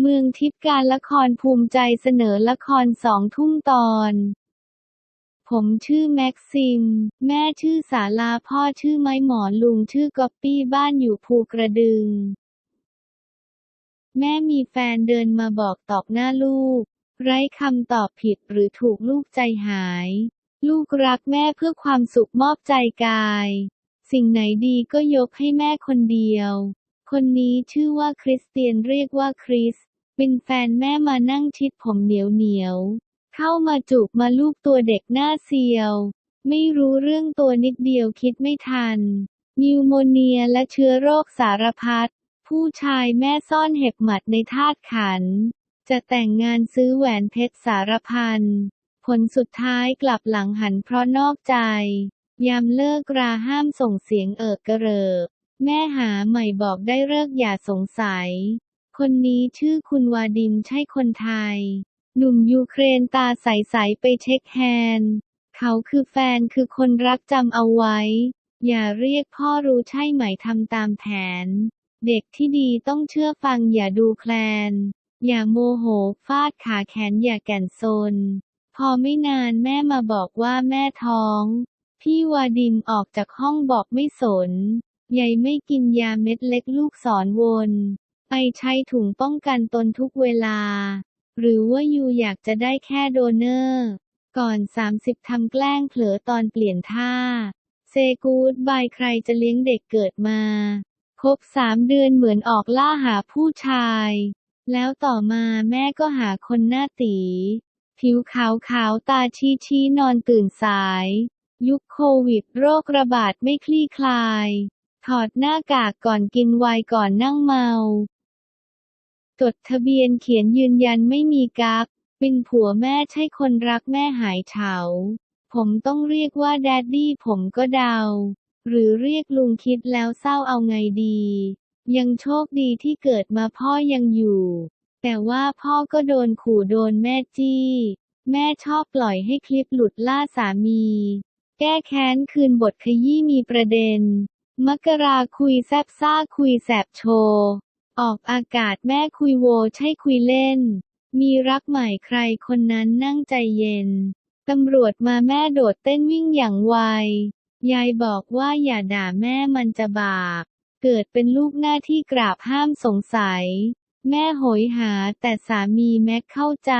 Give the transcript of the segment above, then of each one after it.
เมืองทิพย์การละครภูมิใจเสนอละครสองทุ่มตอน ผมชื่อแม็กซิม แม่ชื่อสาลาพ่อชื่อไม้หมอนลุงชื่อก๊อปปี้บ้านอยู่ภูกระดึง แม่มีแฟนเดินมาบอกตอบหน้าลูก ไร้คำตอบผิดหรือถูกลูกใจหาย ลูกรักแม่เพื่อความสุขมอบใจกาย สิ่งไหนดีก็ยกให้แม่คนเดียว คนนี้ชื่อว่าคริสเตียนเรียกว่าคริส เป็นแฟนแม่มานั่งชิดผมเหนียวเหนียว เข้ามาจูบมาลูบตัวเด็กหน้าเซียว ไม่รู้เรื่องตัวนิดเดียวคิดไม่ทัน นิวโมเนียและเชื้อโรคสารพัด ผู้ชายแม่ซ่อนเห็บหมัดในธาตุขัน จะแต่งงานซื้อแหวนเพชรสารพัน ผลสุดท้ายกลับหลังหันเพราะนอกใจ ยามเลิกราห้ามส่งเสียงเอิกกระเริก แม่หาใหม่บอกได้เลิกอย่าสงสัย คนนี้ชื่อคุณวาดิมใช่คนไทย หนุ่มยูเครนตาใสๆไปเช็คแฮนด์ เขาคือแฟนคือคนรักจำเอาไว้ อย่าเรียกพ่อรู้ใช่ไหมทำตามแผน เด็กที่ดีต้องเชื่อฟังอย่าดูแคลน อย่าโมโหฟาดขาแขนอย่าแก่นซน พอไม่นานแม่มาบอกว่าแม่ท้อง พี่วาดิมออกจากห้องบอกไม่สน ยายไม่กินยาเม็ดเล็กลูกสอนวน ไปใช้ถุงป้องกันตนทุกเวลา หรือว่ายูอยากจะได้แค่โดเนอร์ ก่อน 30 ทำแกล้งเผลอตอนเปลี่ยนท่า เซกูดบายใครจะเลี้ยงเด็กเกิดมา ครบสามเดือนเหมือนออกล่าหาผู้ชาย แล้วต่อมาแม่ก็หาคนหน้าตี ผิวขาวขาวตาชี้ชี้นอนตื่นสาย ยุคโควิดโรคระบาดไม่คลี่คลาย ถอดหน้ากากก่อนกินไวน์ก่อนนั่งเมา จดทะเบียนเขียนยืนยันไม่มีกักเป็นผัวแม่ใช่คนรักแม่หายเฉา ผมต้องเรียกว่าแดดดี้ผมก็เดา หรือเรียกลุงคิดแล้วเศร้าเอาไงดี ยังโชคดีที่เกิดมาพ่อยังอยู่ แต่ว่าพ่อก็โดนขู่โดนแม่จี้ แม่ชอบปล่อยให้คลิปหลุดล่าสามี แก้แค้นคืนบทขยี้มีประเด็น มกราคุยแซบซ่าคุยแสบโชว์ออกอากาศแม่คุยโวใช่คุยเล่น มีรักใหม่ใครคนนั้นนั่งใจเย็น ตำรวจมาแม่โดดเต้นวิ่งอย่างไวยายบอกว่าอย่าด่าแม่มันจะบาป เกิดเป็นลูกหน้าที่กราบห้ามสงสัย แม่โหยหาแต่สามีแม็กเข้าใจ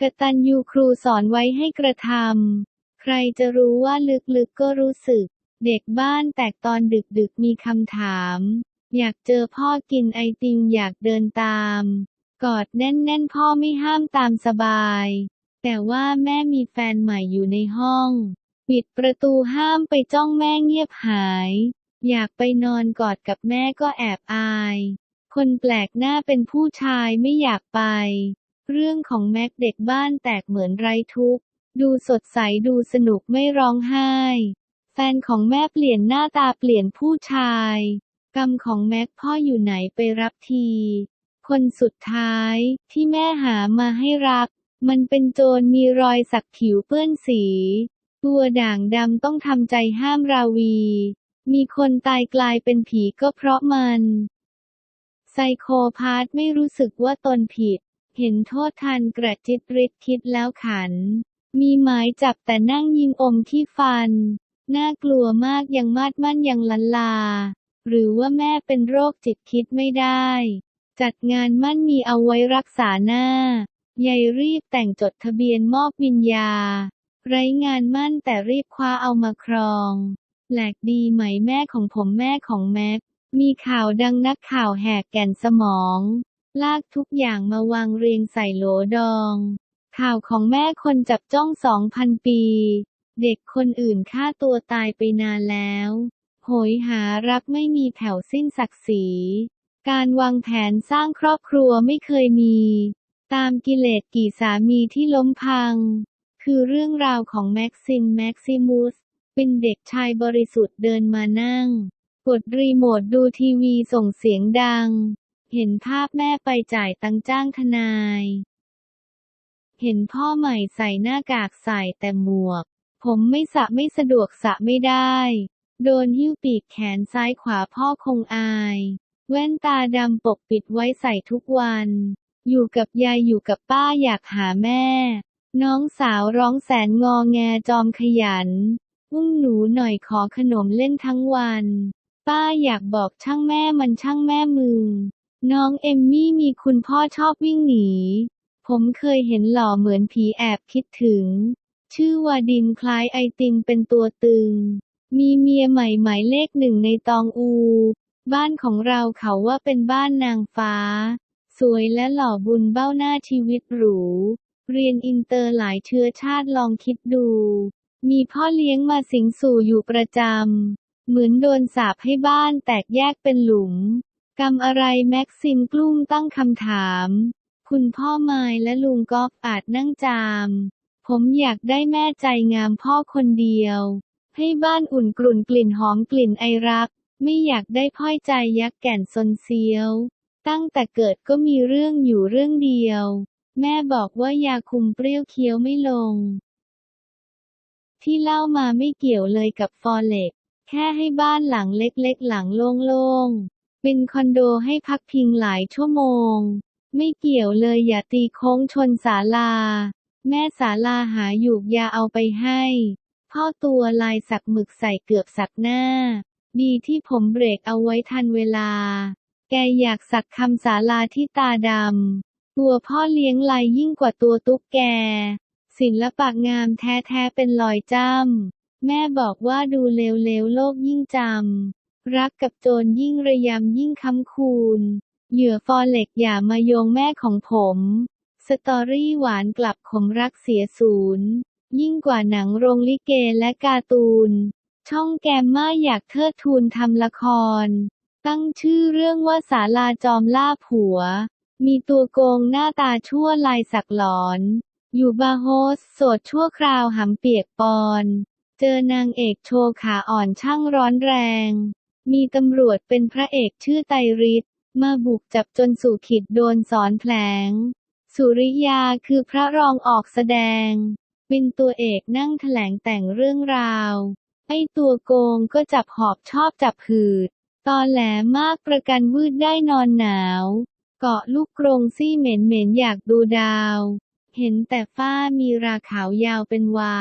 กตัญญูครูสอนไว้ให้กระทำใครจะรู้ว่าลึกๆก็รู้สึก เด็กบ้านแตกตอนดึกๆมีคำถาม อยากเจอพ่อกินไอติมอยากเดินตาม กอดแน่นๆพ่อไม่ห้ามตามสบาย แต่ว่าแม่มีแฟนใหม่อยู่ในห้อง ปิดประตูห้ามไปจ้องแม่เงียบหาย อยากไปนอนกอดกับแม่ก็แอบอาย คนแปลกหน้าเป็นผู้ชายไม่อยากไป เรื่องของแม็กเด็กบ้านแตกเหมือนไรทุกดูสดใสดูสนุกไม่ร้องไห้ แฟนของแม่เปลี่ยนหน้าตาเปลี่ยนผู้ชาย กรรมของแม็กพ่ออยู่ไหนไปรับที คนสุดท้ายที่แม่หามาให้รัก มันเป็นโจรมีรอยสักผิวเปื้อนสี ตัวด่างดำต้องทำใจห้ามราวี มีคนตายกลายเป็นผีก็เพราะมันไซโคพาธไม่รู้สึกว่าตนผิด เห็นโทษทันกระจิตริดคิดแล้วขัน มีหมายจับแต่นั่งยิงอมที่ฟัน น่ากลัวมากยังมาดมั่นยังลันลา หรือว่าแม่เป็นโรคจิตคิดไม่ได้ จัดงานมั่นมีเอาไว้รักษาหน้ายายรีบแต่งจดทะเบียนมอบวิญญา ไร้งานมั่นแต่รีบคว้าเอามาครองแปลกดีไหมแม่ของผมแม่ของแม็กมีข่าวดังนักข่าวแหกแก่นสมอง ลากทุกอย่างมาวางเรียงใส่โหลดอง ข่าวของแม่คนจับจ้องสองพันปี เด็กคนอื่นฆ่าตัวตายไปนานแล้วโหยหารักไม่มีแผ่วสิ้นศักดิ์ศรี การวางแผนสร้างครอบครัวไม่เคยมี ตามกิเลสกี่สามีที่ล้มพัง คือเรื่องราวของแม็กซิมแม็กซิมุส เป็นเด็กชายบริสุทธิ์เดินมานั่ง กดรีโมทดูทีวีส่งเสียงดัง เห็นภาพแม่ไปจ่ายตังจ้างทนาย เห็นพ่อใหม่ใส่หน้ากากใส่แต่หมวก ผมไม่สะไม่สะดวกสะไม่ได้ โดนหิ้วปีกแขนซ้ายขวาพ่อคงอาย แว่นตาดำปกปิดไว้ใส่ทุกวัน อยู่กับยายอยู่กับป้าอยากหาแม่ น้องสาวร้องแสนงอแงจอมขยัน อุ้มหนูหน่อยขอขนมเล่นทั้งวัน ป้าอยากบอกช่างแม่มันช่างแม่มึงน้องเอมมี่มีคุณพ่อชอบวิ่งหนี ผมเคยเห็นหล่อเหมือนผีแอบคิดถึง ชื่อว่าดินคล้ายไอติมเป็นตัวตึง มีเมียใหม่หมายเลขหนึ่งในตองอู บ้านของเราเขาว่าเป็นบ้านนางฟ้า สวยและหล่อบุญเบ้าหน้าชีวิตหรู เรียนอินเตอร์หลายเชื้อชาติลองคิดดู มีพ่อเลี้ยงมาสิงสู่อยู่ประจำ เหมือนโดนสาปให้บ้านแตกแยกเป็นหลุม กรรมอะไรแม็กซิมกลุ้มตั้งคำถาม คุณพ่อไมายและลุงก๊อฟอาจนั่งจาม ผมอยากได้แม่ใจงามพ่อคนเดียว ให้บ้านอุ่นกลุ่นกลิ่นหอมกลิ่นไอรัก ไม่อยากได้พ่อยใจยักษ์แก่นซนเซียว ตั้งแต่เกิดก็มีเรื่องอยู่เรื่องเดียว แม่บอกว่ายาคุมเปรี้ยวเคี้ยวไม่ลง ที่เล่ามาไม่เกี่ยวเลยกับฟอเร็ก แค่ให้บ้านหลังเล็กๆ หลังโล่งๆ เป็นคอนโดให้พักพิงหลายชั่วโมง ไม่เกี่ยวเลยอย่าตีโค้งชนศาลา แม่ศาลาหาหยูกยาเอาไปให้ พ่อตัวลายสักหมึกใส่เกือบสักหน้า ดีที่ผมเบรกเอาไว้ทันเวลา แกอยากสักคำศาลาที่ตาดำ ตัวพ่อเลี้ยงลายยิ่งกว่าตัวตุ๊กแก ศิลปะงามแท้ๆเป็นรอยจ้ำ แม่บอกว่าดูเลวๆโลกยิ่งจำ รักกับโจรยิ่งระยำยิ่งค้ำคูณ เหยื่อฟอเล็กอย่ามาโยงแม่ของผม สตอรี่หวานกลับขมรักเสียศูนย์ ยิ่งกว่าหนังโรงลิเกและการ์ตูน ช่องแกมมาอยากเทิดทูนทำละคร ตั้งชื่อเรื่องว่าศาลาจอมล่าผัว มีตัวโกงหน้าตาชั่วลายสักหลอน อยู่บาโฮสโสดชั่วคราวหำเปียกปอน เจอนางเอกโชว์ขาอ่อนช่างร้อนแรง มีตำรวจเป็นพระเอกชื่อไตรริศมาบุกจับจนสู่ขิดโดนสอนแผลง สุริยาคือพระรองออกแสดง เป็นตัวเอกนั่งแถลงแต่งเรื่องราว ไอ้ตัวโกงก็จับหอบชอบจับหืด ตอนแหลมากประกันวืดได้นอนหนาว เกาะลูกกรงซี่เหม็นเหม็นอยากดูดาว เห็นแต่ฝ้ามีราขาวยาวเป็นวา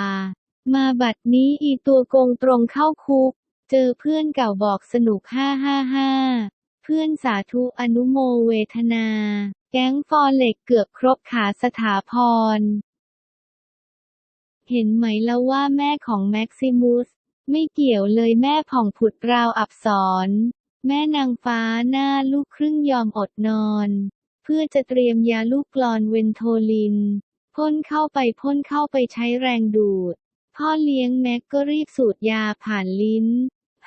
มาบัดนี้อีตัวโกงตรงเข้าคุก เจอเพื่อนเก่าบอกสนุกห้าห้าห้าเพื่อนสาธุอนุโมเวทนา แก๊งฟอเล็กเกือบครบขาสถาพร เห็นไหมแล้วว่าแม่ของแม็กซิมุส ไม่เกี่ยวเลยแม่ผ่องผุดราวอับสรแม่นางฟ้าหน้าลูกครึ่งยอมอดนอน เพื่อจะเตรียมยาลูกกลอนเวนโทลิน พ่นเข้าไปพ่นเข้าไปใช้แรงดูด พ่อเลี้ยงแม็กก็รีบสูดยาผ่านลิ้น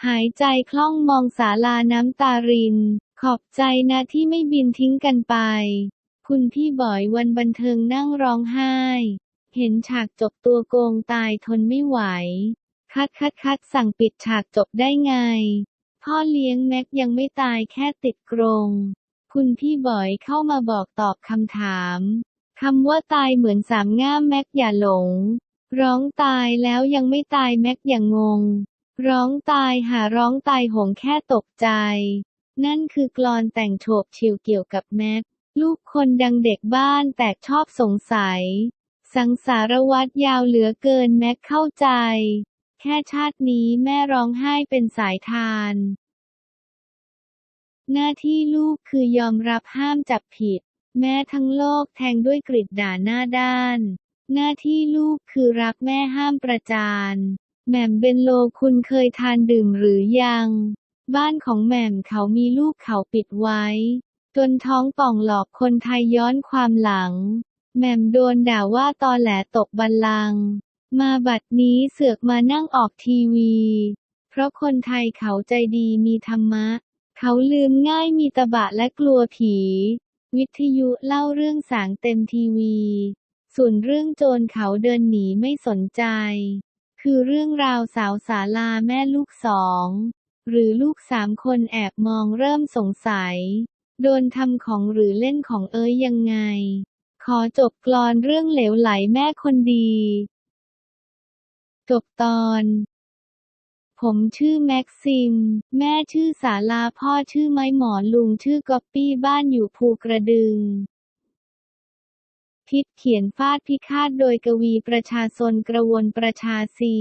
หายใจคล่องมองศาลาน้ำตาริน ขอบใจนะที่ไม่บินทิ้งกันไป คุณพี่บอยวันบันเทิงนั่งร้องไห้ เห็นฉากจบตัวโกงตายทนไม่ไหว คัดคัดคัดสั่งปิดฉากจบได้ไง พ่อเลี้ยงแม็กยังไม่ตายแค่ติดกรงคุณพี่บอยเข้ามาบอกตอบคำถามคำว่าตายเหมือนสามง่ามแม็กอย่าหลง ร้องตายแล้วยังไม่ตายแม็กอย่างงง ร้องตายหาร้องตายหงแค่ตกใจ นั่นคือกลอนแต่งโฉบชิวเกี่ยวกับแม็ก ลูกคนดังเด็กบ้านแตกชอบสงสัย สังสารวัตรยาวเหลือเกินแม็กเข้าใจ แค่ชาตินี้แม่ร้องไห้เป็นสายทาน หน้าที่ลูกคือยอมรับห้ามจับผิด แม้ทั้งโลกแทงด้วยกริดด่าหน้าด้าน หน้าที่ลูกคือรักแม่ห้ามประจานแหม่มเบนโลคุณเคยทานดื่มหรือยัง บ้านของแหม่มเขามีลูกเขาปิดไว้ จนท้องป่องหลอกคนไทยย้อนความหลัง แหม่มโดนด่าว่าตอแหลตกบัลลัง มาบัดนี้เสือกมานั่งออกทีวี เพราะคนไทยเขาใจดีมีธรรมะ เขาลืมง่ายมีตะบะและกลัวผี วิทยุเล่าเรื่องสางเต็มทีวี ส่วนเรื่องโจรเขาเดินหนีไม่สนใจ คือเรื่องราวสาวศาลาแม่ลูกสอง หรือลูกสามคนแอบมองเริ่มสงสัย โดนทำของหรือเล่นของเอ้ยยังไง ขอจบกลอนเรื่องเหลวไหลแม่คนดี จบตอน ผมชื่อแม็กซิม แม่ชื่อศาลาพ่อชื่อไม้หมอลุงชื่อก๊อปปี้บ้านอยู่ภูกระดึงทิศเขียนฟาดพิฆาตโดยกวีประชาชนกระวนประชาซี